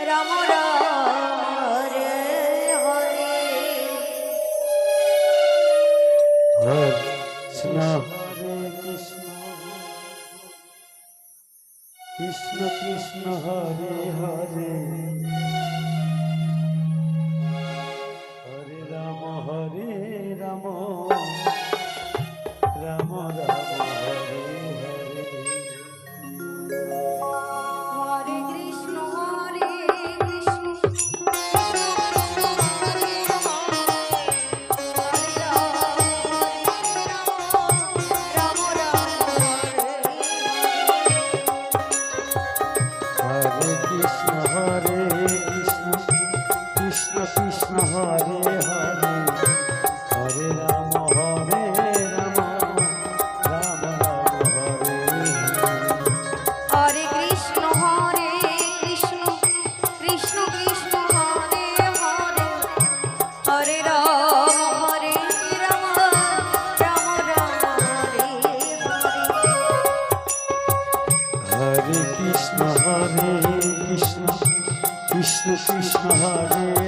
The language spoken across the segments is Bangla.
রাম রাম রে হরে। হরে কৃষ্ণ। হরে কৃষ্ণ। কৃষ্ণ কৃষ্ণ হরে হরে। কৃষ্ণ কৃষ্ণ হরে।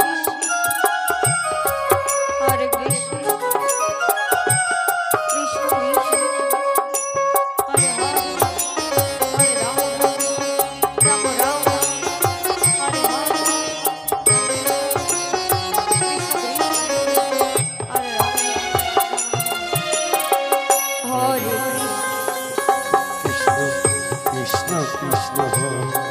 কৃষ্ণ